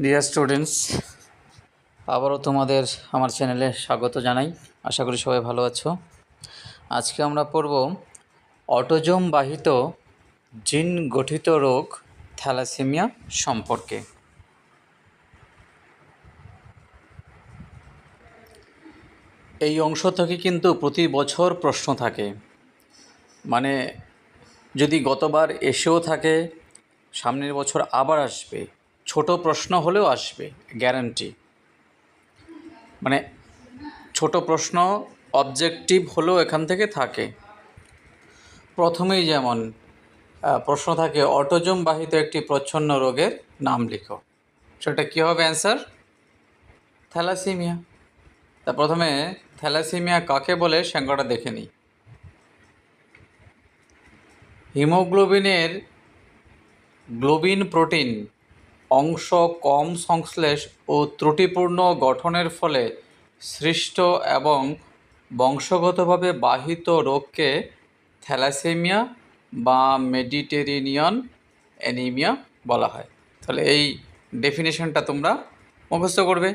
Dear students আবারও তোমাদের আমার চ্যানেলে স্বাগত জানাই। আশা করি সবাই ভালো আছো। আজকে আমরা পড়ব অটোজোম বাহিত জিন গঠিত রোগ থ্যালাসেমিয়া সম্পর্কে। এই অংশ থেকে কিন্তু প্রতি বছর প্রশ্ন থাকে। মানে যদি গতবার এসেও থাকে, সামনের বছর আবার আসবে। ছোট প্রশ্ন হলেও আসবে গ্যারান্টি মানে ছোট প্রশ্ন অবজেক্টিভ হলেও এখান থেকে থাকে। প্রথমেই যেমন প্রশ্ন থাকে, অটোজম বাহিত একটি প্রচ্ছন্ন রোগের নাম লিখো। সেটা কী হবে অ্যান্সার থ্যালাসিমিয়া। তা প্রথমে, থ্যালাসিমিয়া কাকে বলে সংজ্ঞাটা দেখে নিই। হিমোগ্লোবিনের গ্লোবিন প্রোটিন অংশ কম সংশ্লেষ ও ত্রুটিপূর্ণ গঠনের ফলে সৃষ্ট এবং বংশগতভাবে বাহিত রোগকে থ্যালাসেমিয়া বা মেডিটেরিনিয়ান অ্যানিমিয়া বলা হয়। তাহলে এই ডেফিনেশনটা তোমরা মুখস্থ করবে।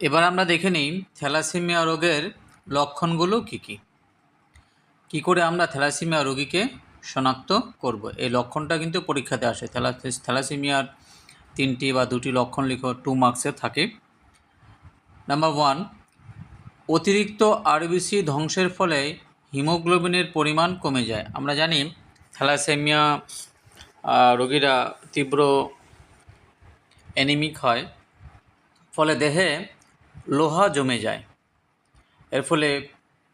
এবার আমরা দেখে নিই থ্যালাসেমিয়া রোগের লক্ষণগুলো কী কী। কী করে আমরা থ্যালাসিমিয়া রোগীকে শনাক্ত করব। এই লক্ষণটা কিন্তু পরীক্ষাতে আসে। থ্যালা থ্যালাসিমিয়ার তিনটি বা দুটি লক্ষণ লিখো টু মার্কসের থাকে। নাম্বার ওয়ান অতিরিক্ত আরবিসি ধ্বংসের ফলে হিমোগ্লোবিনের পরিমাণ কমে যায়। আমরা জানি থ্যালাসেমিয়া রোগীরা তীব্র অ্যানিমিক হয়, ফলে দেহে লোহা জমে যায়। এর ফলে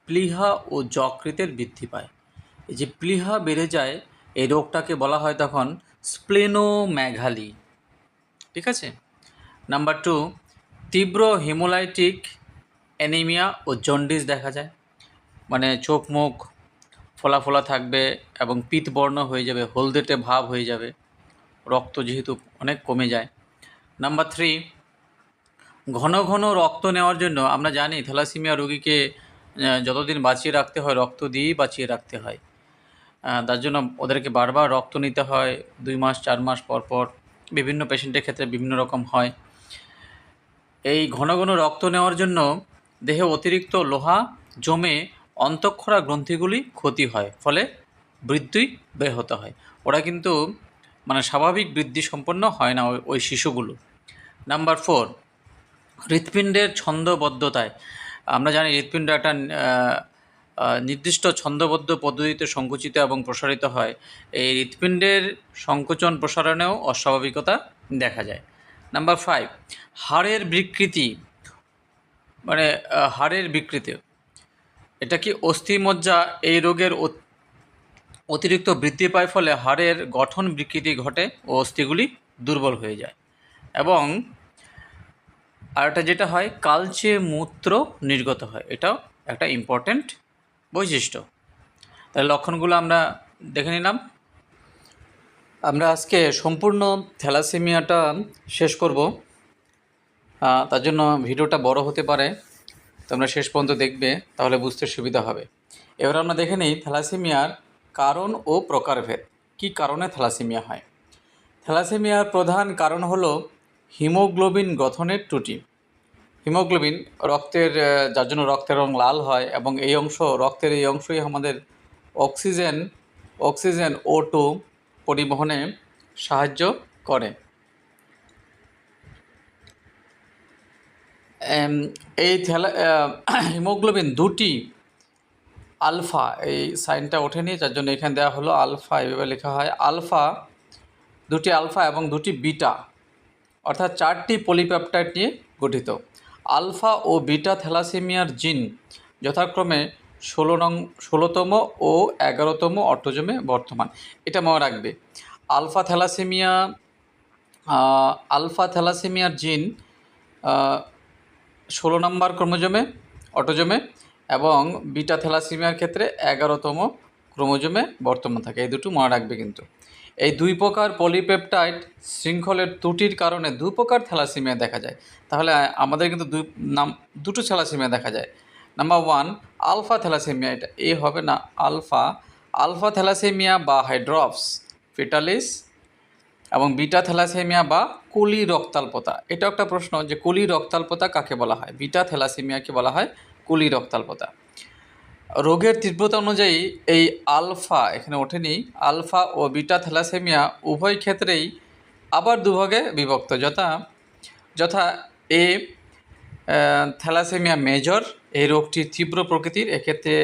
প্লীহা ও যকৃতের বৃদ্ধি পায়। এই যে প্লীহা বেড়ে যায়, এই রোগটাকে বলা হয় তখন স্প্লেনোম্যাঘালি। ঠিক আছে? নাম্বার টু তীব্র হিমোলাইটিক অ্যানিমিয়া ও জন্ডিস দেখা যায়। মানে চোখ, মুখ ফোলা ফোলা থাকবে এবং পিতবর্ণ হয়ে যাবে, হলদেটে ভাব হয়ে যাবে। রক্ত যেহেতু অনেক কমে যায়। নাম্বার থ্রি ঘন ঘন রক্ত নেওয়ার জন্য আমরা জানি থ্যালাসিমিয়া রোগীকে যতদিন বাঁচিয়ে রাখতে হয়, রক্ত দিয়েই বাঁচিয়ে রাখতে হয়। তার জন্য ওদেরকে বারবার রক্ত নিতে হয়, দুই মাস, চার মাস পর পর বিভিন্ন পেশেন্টের ক্ষেত্রে বিভিন্ন রকম হয়। এই ঘন ঘন রক্ত নেওয়ার জন্য দেহে অতিরিক্ত লোহা জমে অন্তঃক্ষরা গ্রন্থিগুলি ক্ষতি হয়, ফলে বৃদ্ধি ব্যাহত হয়। ওরা কিন্তু মানে স্বাভাবিক বৃদ্ধি সম্পন্ন হয় না ওই- শিশুগুলো। নাম্বার ফোর, হৃৎপিণ্ডের ছন্দবদ্ধতায়। আমরা জানি হৃৎপিণ্ড একটা নির্দিষ্ট ছন্দবদ্ধ পদ্ধতিতে সংকুচিত এবং প্রসারিত হয়। এই হৃৎপিণ্ডের সংকোচন প্রসারণেও অস্বাভাবিকতা দেখা যায়। নাম্বার ফাইভ হাড়ের বিকৃতি মানে হাড়ের বিকৃতি। এটা কি অস্থিমজ্জা? এই রোগের অতিরিক্ত বৃদ্ধি পায় ফলে হাড়ের গঠন বিকৃতি ঘটে ও অস্থিগুলি দুর্বল হয়ে যায়। এবং আরেকটা যেটা হয়, কালচে মূত্র নির্গত হয়। এটাও একটা ইম্পর্ট্যান্ট বৈশিষ্ট্য। তাহলে লক্ষণগুলো আমরা দেখে নিলাম। আমরা আজকে সম্পূর্ণ থ্যালাসেমিয়াটা শেষ করব। তার জন্য ভিডিওটা বড় হতে পারে। তোমরা শেষ পর্যন্ত দেখবে, তাহলে বুঝতে সুবিধা হবে। এবার আমরা দেখে নিই থ্যালাসেমিয়ার কারণ ও প্রকারভেদ। কী কারণে থ্যালাসেমিয়া হয়? থ্যালাসেমিয়ার প্রধান কারণ হলো হিমোগ্লোবিন গঠনের ত্রুটি। হিমোগ্লোবিন রক্তের যার জন্য রক্তের রং লাল হয় এবং এই অংশ, রক্তের এই অংশই আমাদের অক্সিজেন অক্সিজেন ও টু পরিবহনে সাহায্য করে। এই থ্যালা হিমোগ্লোবিন দুটি আলফা, এই সাইনটা ওঠেনি যার জন্য এখানে দেওয়া হলো আলফা, এভাবে লেখা হয়। আলফা, দুটি আলফা এবং দুটি বিটা, অর্থাৎ চারটি পলিপেপটাইড নিয়ে গঠিত। আলফা ও বিটা থ্যালাসেমিয়ার জিন যথাক্রমে ষোলো নং, ষোলোতম ও এগারোতম অটোজমে বর্তমান। এটা মনে রাখবে। আলফা থ্যালাসেমিয়া আলফা থ্যালাসেমিয়ার জিন ষোলো নম্বর ক্রোমোজোমে অটোজোমে এবং বিটা থ্যালাসেমিয়ার ক্ষেত্রে এগারোতম ক্রোমোজোমে বর্তমান থাকে। এই দুটো মনে রাখবে কিন্তু। এই দুই প্রকার পলিপেপটাইড শৃঙ্খলের ত্রুটির কারণে দু প্রকার থ্যালাসিমিয়া দেখা যায়। তাহলে আমাদের কিন্তু দুই, নাম, দুটো থ্যালাসিমিয়া দেখা যায়। নাম্বার ওয়ান, আলফা থ্যালাসেমিয়া, এটা এ হবে না, আলফা। আলফা থ্যালাসেমিয়া বা হাইড্রপস, ফিটালিস, এবং বিটা থ্যালাসেমিয়া বা কুলি রক্তাল্পতা এটা একটা প্রশ্ন যে কুলি রক্তাল্পতা কাকে বলা হয়? বিটা থ্যালাসেমিয়াকে বলা হয় কুলি রক্তাল্পতা রোগের তীব্রতা অনুযায়ী এই আলফা এখানে ওঠেনি। আলফা ও বিটা থ্যালাসেমিয়া উভয় ক্ষেত্রেই আবার দুভাগে বিভক্ত, যথা যথা এ থ্যালাসেমিয়া মেজর, এই রোগটি তীব্র প্রকৃতির, এক্ষেত্রে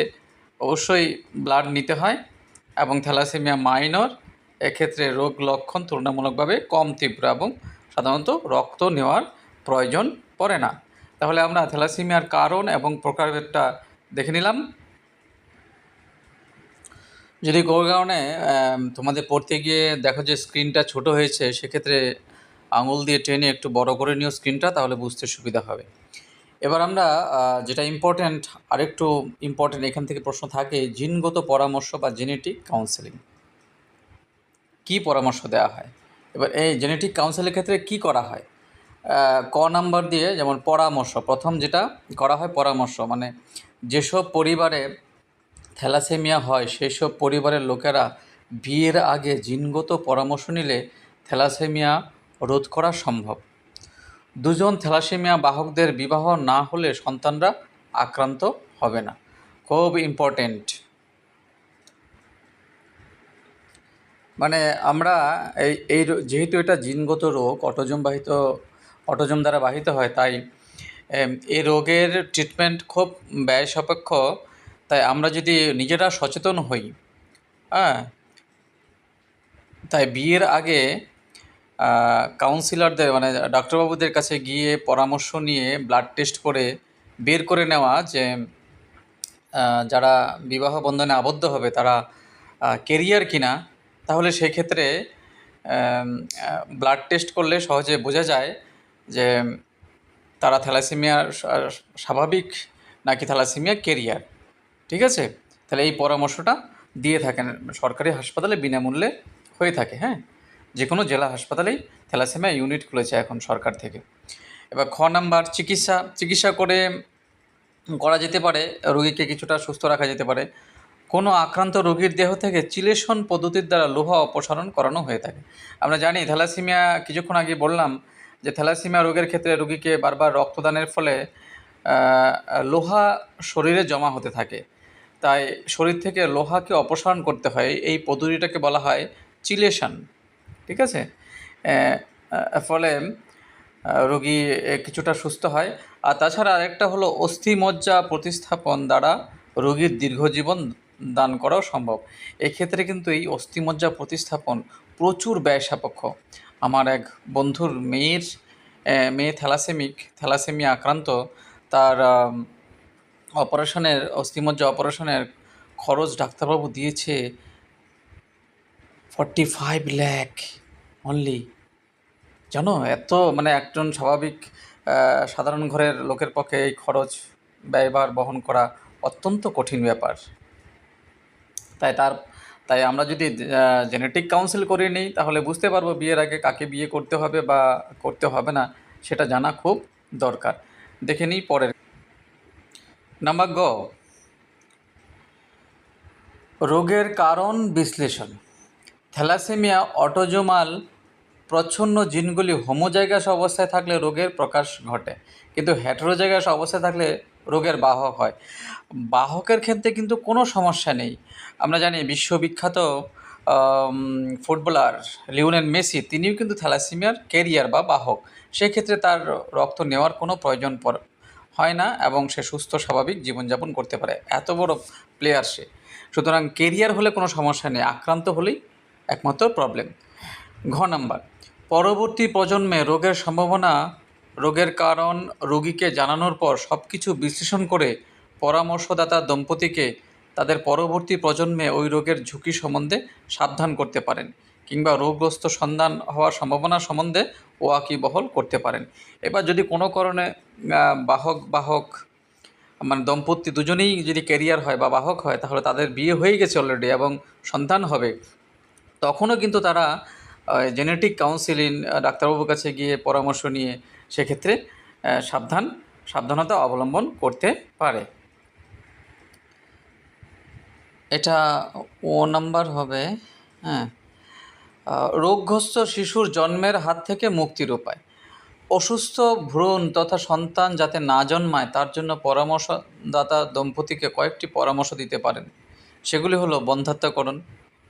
অবশ্যই ব্লাড নিতে হয়, এবং থ্যালাসেমিয়া মাইনর, এক্ষেত্রে রোগ লক্ষণ তুলনামূলকভাবে কম তীব্র এবং সাধারণত রক্ত নেওয়ার প্রয়োজন পড়ে না। তাহলে আমরা থ্যালাসেমিয়ার কারণ এবং প্রকারভেদটা দেখে নিলাম। যদি কোনো কারণে তোমাদের পড়তে গিয়ে দেখো যে স্ক্রিনটা ছোট হয়েছে, সেক্ষেত্রে আঙুল দিয়ে টেনে একটু বড় করে নিও স্ক্রিনটা, তাহলে বুঝতে সুবিধা হবে। এবার আমরা যেটা ইম্পর্ট্যান্ট আরেকটু ইম্পর্ট্যান্ট এখান থেকে প্রশ্ন থাকে, জিনগত পরামর্শ বা জেনেটিক কাউন্সেলিং কি পরামর্শ দেওয়া হয়? এবার এই জেনেটিক কাউন্সেলের ক্ষেত্রে কি করা হয়? ক নাম্বার দিয়ে যেমন পরামর্শ, প্রথম যেটা করা হয় পরামর্শ মানে যেসব পরিবারে থ্যালাসেমিয়া হয় সেই সব পরিবারের লোকেরা বিয়ের আগে জিনগত পরামর্শ নিলে থ্যালাসেমিয়া রোধ করা সম্ভব। দুজন থ্যালাসেমিয়া বাহকদের বিবাহ না হলে সন্তানরা আক্রান্ত হবে না। খুব ইম্পর্টেন্ট। মানে আমরা এই এই যেহেতু এটা জিনগত রোগ, অটোজম বাহিত, অটোজম দ্বারা বাহিত হয়, তাই এই রোগের ট্রিটমেন্ট খুব ব্যয় সাপেক্ষ তাই আমরা যদি নিজেরা সচেতন হই হ্যাঁ তাই বিয়ের আগে কাউন্সিলরদের মানে ডাক্তারবাবুদের কাছে গিয়ে পরামর্শ নিয়ে ব্লাড টেস্ট করে বের করে নেওয়া যে যারা বিবাহ বন্ধনে আবদ্ধ হবে, তারা কেরিয়ার কিনা, তাহলে সেক্ষেত্রে ব্লাড টেস্ট করলে সহজে বোঝা যায় যে, তারা থ্যালাসেমিয়া স্বাভাবিক নাকি থ্যালাসেমিয়া কেরিয়ার ঠিক আছে? তাহলে এই পরামর্শটা দিয়ে থাকেন। সরকারি হাসপাতালে বিনামূল্যে হয়ে থাকে হ্যাঁ? যে কোনো জেলা হাসপাতালেই থ্যালাসেমিয়া ইউনিট খুলেছে এখন সরকার থেকে। এবার খ নাম্বার, চিকিৎসা। চিকিৎসা করে করা যেতে পারে, রোগীকে কিছুটা সুস্থ রাখা যেতে পারে। কোনো আক্রান্ত রোগীর দেহ থেকে চিলেশন পদ্ধতির দ্বারা লোহা অপসারণ করানো হয়ে থাকে। আমরা জানি, থ্যালাসেমিয়া, কিছুক্ষণ আগে বললাম যে থ্যালাসেমিয়া রোগের ক্ষেত্রে রোগীকে বারবার রক্তদানের ফলে লোহা শরীরে জমা হতে থাকে। তাই শরীর থেকে লোহাকে অপসারণ করতে হয়। এই পদ্ধতিটাকে বলা হয় চিলেশন। ঠিক আছে? ফলে রোগী কিছুটা সুস্থ হয়। আর তাছাড়া আরেকটা হলো অস্থিমজ্জা প্রতিস্থাপন দ্বারা রোগীর দীর্ঘজীবন দান করাও সম্ভব। এক্ষেত্রে কিন্তু এই অস্থিমজ্জা প্রতিস্থাপন প্রচুর ব্যয় সাপেক্ষ আমার এক বন্ধুর মেয়ের মেয়ে থ্যালাসেমিক, থ্যালাসেমিয়া আক্রান্ত। তার অপারেশনের, অস্থিমজ্জা অপারেশনের খরচ ডাক্তারবাবু দিয়েছে ফর্টি ফাইভ ল্যাক অনলি জানো, এত মানে একজন স্বাভাবিক সাধারণ ঘরের লোকের পক্ষে এই খরচ ব্যয়ভার বহন করা অত্যন্ত কঠিন ব্যাপার। তাই তার, তাই আমরা যদি জেনেটিক কাউন্সিল করে নিই, তাহলে বুঝতে পারব বিয়ের আগে কাকে বিয়ে করতে হবে বা করতে হবে না, সেটা জানা খুব দরকার। দেখে নিই পরের নাম্বার গ। রোগের কারণ বিশ্লেষণ। থ্যালাসেমিয়া, অটোজোমাল, প্রচ্ছন্ন জিনগুলি হোমোজাইগাস অবস্থায় থাকলে রোগের প্রকাশ ঘটে, কিন্তু হেটেরোজাইগাস অবস্থায় থাকলে রোগের বাহক হয়। বাহকের ক্ষেত্রে কিন্তু কোনো সমস্যা নেই। আমরা জানি বিশ্ববিখ্যাত ফুটবলার লিওনেল মেসি, তিনিও কিন্তু থ্যালাসেমিয়ার ক্যারিয়ার বা বাহক। সেক্ষেত্রে তার রক্ত নেওয়ার কোনো প্রয়োজন হয় না এবং সে সুস্থ, স্বাভাবিক জীবনযাপন করতে পারে। এত বড় প্লেয়ার সে। সুতরাং কেরিয়ার হলে কোনো সমস্যা নেই। আক্রান্ত হলেই একমাত্র প্রবলেম ঘ নাম্বার, পরবর্তী প্রজন্মে রোগের সম্ভাবনা, রোগের কারণ, রোগীকে জানানোর পর সব কিছু বিশ্লেষণ করে পরামর্শদাতা দম্পতিকে তাদের পরবর্তী প্রজন্মে ওই রোগের ঝুঁকি সম্বন্ধে সাবধান করতে পারেন কিংবা রোগগ্রস্ত সন্ধান হওয়ার সম্ভাবনা সম্বন্ধে ওয়াকিবহল করতে পারেন। এবার যদি কোনো কারণে বাহক বাহক মানে দম্পতি দুজনেই যদি ক্যারিয়ার হয় বা বাহক হয়, তাহলে তাদের বিয়ে হয়ে গেছে অলরেডি এবং সন্তান হবে। তখনও কিন্তু তারা জেনেটিক কাউন্সিলিং ডাক্তারবাবুর কাছে গিয়ে পরামর্শ নিয়ে সেক্ষেত্রে সাবধান, সাবধানতা অবলম্বন করতে পারে। এটা ও নাম্বার হবে হ্যাঁ রোগগ্রস্ত শিশুর জন্মের হাত থেকে মুক্তির উপায়। অসুস্থ ভ্রূণ তথা সন্তান যাতে না জন্মায়, তার জন্য পরামর্শদাতা দম্পতিকে কয়েকটি পরামর্শ দিতে পারেন। সেগুলি হলো বন্ধাত্মকরণ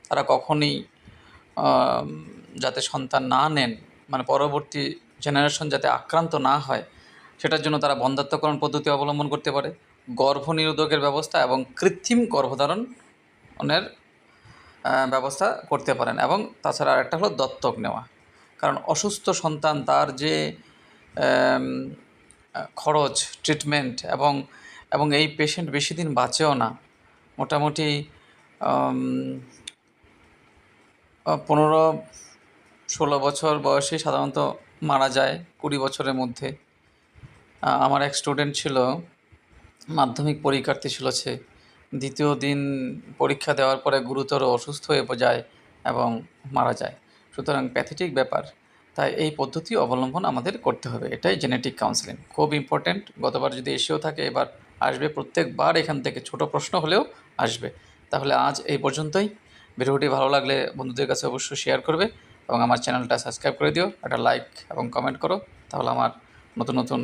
তারা কখনই যাতে সন্তান না নেন মানে পরবর্তী জেনারেশন যাতে আক্রান্ত না হয়, সেটার জন্য তারা বন্ধাত্মকরণ পদ্ধতি অবলম্বন করতে পারে। গর্ভনিরোধকের ব্যবস্থা এবং কৃত্রিম গর্ভধারণের ব্যবস্থা করতে পারেন। এবং তাছাড়া আরেকটা হলো দত্তক নেওয়া। কারণ অসুস্থ সন্তান তার যে খরচ ট্রিটমেন্ট এবং এবং এই পেশেন্ট বেশি দিন বাঁচেও না। মোটামুটি পনেরো ষোলো বছর বয়সে সাধারণত মারা যায় কুড়ি বছরের মধ্যে। আমার এক স্টুডেন্ট ছিল, মাধ্যমিক পরীক্ষার্থী ছিল সে। দ্বিতীয় দিন পরীক্ষা দেওয়ার পরে গুরুতর অসুস্থ হয়ে যায় এবং মারা যায়। সুতরাং প্যাথেটিক ব্যাপার। তাই এই পদ্ধতি অবলম্বন আমাদের করতে হবে। এটাই জেনেটিক কাউন্সেলিং খুব ইম্পর্ট্যান্ট গতবার যদি এসেও থাকে, এবার আসবে প্রত্যেকবার এখান থেকে। ছোট প্রশ্ন হলেও আসবে। তাহলে আজ এই পর্যন্তই। ভিডিওটি ভালো লাগলে বন্ধুদের কাছে অবশ্যই শেয়ার করবে এবং আমার চ্যানেলটা সাবস্ক্রাইব করে দিও। একটা লাইক এবং কমেন্ট করো। তাহলে আমার নতুন নতুন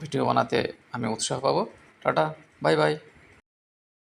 ভিডিও বানাতে আমি উৎসাহ পাবো। Tata bye bye